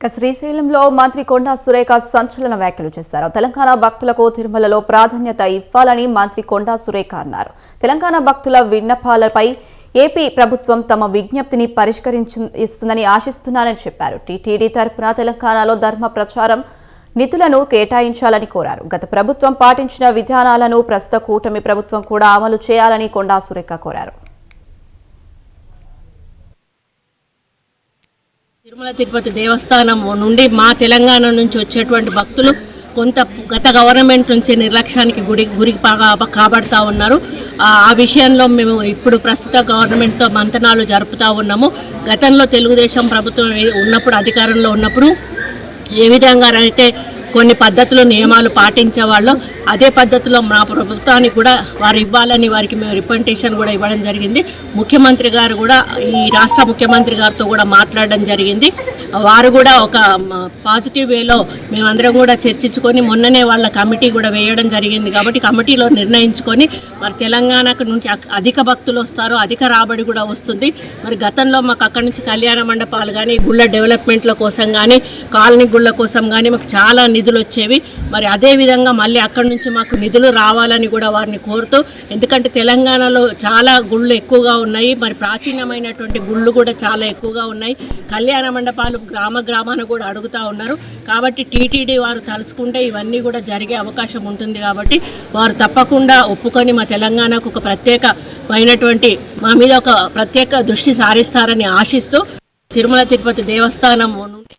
ఇక శ్రీశైలంలో మంత్రి కొండా సురేఖ సంచలన వ్యాఖ్యలు చేశారు. తెలంగాణ భక్తులకు తిరుమలలో ప్రాధాన్యత ఇవ్వాలని మంత్రి కొండా సురేఖ అన్నారు. తెలంగాణ భక్తుల విన్నపాలపై ఏపీ ప్రభుత్వం తమ విజ్ఞప్తిని పరిష్కరించి ఇస్తుందని ఆశిస్తున్నానని చెప్పారు. టీటీడీ తరపున తెలంగాణలో ధర్మ ప్రచారం నిధులను కేటాయించాలని కోరారు. గత ప్రభుత్వం పాటించిన విధానాలను ప్రస్తుత కూటమి ప్రభుత్వం కూడా అమలు చేయాలని కొండా సురేఖ కోరారు. తిరుమల తిరుపతి దేవస్థానం నుండి మా తెలంగాణ నుంచి వచ్చేటువంటి భక్తులు కొంత గత గవర్నమెంట్ నుంచి నిర్లక్ష్యానికి గురి గురి పా- కాబడతా ఉన్నారు. ఆ విషయంలో మేము ఇప్పుడు ప్రస్తుత గవర్నమెంట్తో మంతనాలు జరుపుతా ఉన్నాము. గతంలో తెలుగుదేశం ప్రభుత్వం ఉన్నప్పుడు అధికారంలో ఉన్నప్పుడు ఏ విధంగా అయితే కొన్ని పద్ధతులు నియమాలు పాటించే వాళ్ళు. అదే పద్ధతిలో మా ప్రభుత్వానికి కూడా వారు ఇవ్వాలని వారికి మేము రిప్రజెంటేషన్ కూడా ఇవ్వడం జరిగింది. ముఖ్యమంత్రి గారు కూడా ఈ రాష్ట్ర ముఖ్యమంత్రి గారితో కూడా మాట్లాడడం జరిగింది. వారు కూడా ఒక పాజిటివ్ వేలో మేమందరం కూడా చర్చించుకొని మొన్ననే వాళ్ళ కమిటీ కూడా వేయడం జరిగింది కాబట్టి కమిటీలో నిర్ణయించుకొని మరి తెలంగాణకు నుంచి అక్- అధిక భక్తులు వస్తారు అధిక రాబడి కూడా వస్తుంది. మరి గతంలో మాకు అక్కడి నుంచి కళ్యాణ మండపాలు కానీ గుళ్ళ డెవలప్మెంట్ల కోసం కానీ కాలనీ గుళ్ళ కోసం కానీ మాకు చాలా నిధులు వచ్చేవి. మరి అదే విధంగా మళ్ళీ అక్కడి నుంచి మాకు నిధులు రావాలని కూడా వారిని కోరుతూ ఎందుకంటే తెలంగాణలో చాలా గుళ్ళు ఎక్కువగా ఉన్నాయి. మరి ప్రాచీనమైనటువంటి గుళ్ళు కూడా చాలా ఎక్కువగా ఉన్నాయి. కళ్యాణ మండపాలు గ్రామ గ్రామాన కూడా అడుగుతా ఉన్నారు. కాబట్టి టీటీడీ వారు తలుచుకుంటే ఇవన్నీ కూడా జరిగే అవకాశం ఉంటుంది కాబట్టి వారు తప్పకుండా ఒప్పుకొని మా తెలంగాణకు ఒక ప్రత్యేకమైనటువంటి మా మీద ఒక ప్రత్యేక దృష్టి సారిస్తారని ఆశిస్తూ తిరుమల తిరుపతి దేవస్థానం నుండి